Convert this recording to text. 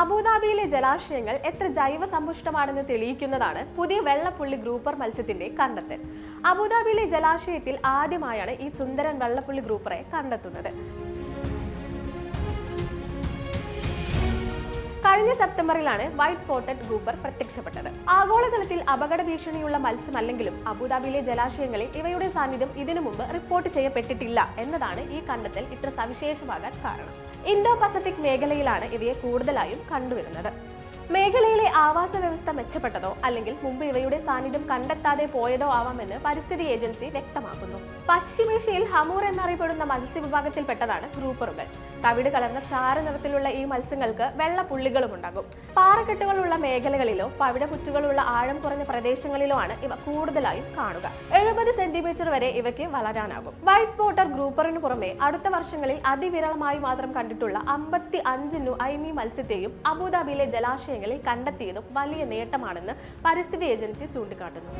അബുദാബിയിലെ ജലാശയങ്ങൾ എത്ര ജൈവ സമ്പുഷ്ടമാണെന്ന് തെളിയിക്കുന്നതാണ് പുതിയ വെള്ളപ്പുള്ളി ഗ്രൂപ്പർ മത്സ്യത്തിന്റെ കണ്ടെത്തൽ. അബുദാബിയിലെ ജലാശയത്തിൽ ആദ്യമായാണ് ഈ സുന്ദരൻ വെള്ളപ്പുള്ളി ഗ്രൂപ്പറെ കണ്ടെത്തുന്നത്. കഴിഞ്ഞ സെപ്റ്റംബറിലാണ് വൈറ്റ് പോട്ടഡ് ഗ്രൂപ്പർ പ്രത്യക്ഷപ്പെട്ടത്. ആഗോളതലത്തിൽ അപകട ഭീഷണിയുള്ള മത്സ്യമല്ലെങ്കിലും അബുദാബിയിലെ ജലാശയങ്ങളിൽ ഇവയുടെ സാന്നിധ്യം ഇതിനു മുമ്പ് റിപ്പോർട്ട് ചെയ്യപ്പെട്ടിട്ടില്ല എന്നതാണ് ഈ കണ്ടെത്തൽ ഇത്ര സവിശേഷമാകാൻ കാരണം. ഇൻഡോ പസഫിക് മേഖലയിലാണ് ഇവയെ കൂടുതലായും കണ്ടുവരുന്നത്. മേഖലയിലെ ആവാസ വ്യവസ്ഥ മെച്ചപ്പെട്ടതോ അല്ലെങ്കിൽ മുമ്പ് ഇവയുടെ സാന്നിധ്യം കണ്ടെത്താതെ പോയതോ ആവാമെന്ന് പരിസ്ഥിതി ഏജൻസി വ്യക്തമാക്കുന്നു. പശ്ചിമേഷ്യയിൽ ഹമൂർ എന്നറിയപ്പെടുന്ന മത്സ്യവിഭാഗത്തിൽപ്പെട്ടതാണ് ഗ്രൂപ്പറുകൾ. തവിട് കലർന്ന ചാര നിറത്തിലുള്ള ഈ മത്സ്യങ്ങൾക്ക് വെള്ള പുള്ളികളും ഉണ്ടാകും. പാറക്കെട്ടുകളുള്ള മേഖലകളിലോ പവിടപുറ്റുകളുള്ള ആഴം കുറഞ്ഞ പ്രദേശങ്ങളിലോ ആണ് ഇവ കൂടുതലായും കാണുക. എഴുപത് സെന്റിമീറ്റർ വരെ ഇവയ്ക്ക് വളരാനാകും. വൈറ്റ് വാട്ടർ ഗ്രൂപ്പറിന് പുറമെ അടുത്ത വർഷങ്ങളിൽ അതിവിരളമായി മാത്രം കണ്ടിട്ടുള്ള അമ്പത്തി അഞ്ച് ഐമി മത്സ്യത്തെയും അബുദാബിയിലെ ജലാശയങ്ങളിൽ കണ്ടെത്തിയതും വലിയ നേട്ടമാണെന്ന് പരിസ്ഥിതി ഏജൻസി ചൂണ്ടിക്കാട്ടുന്നു.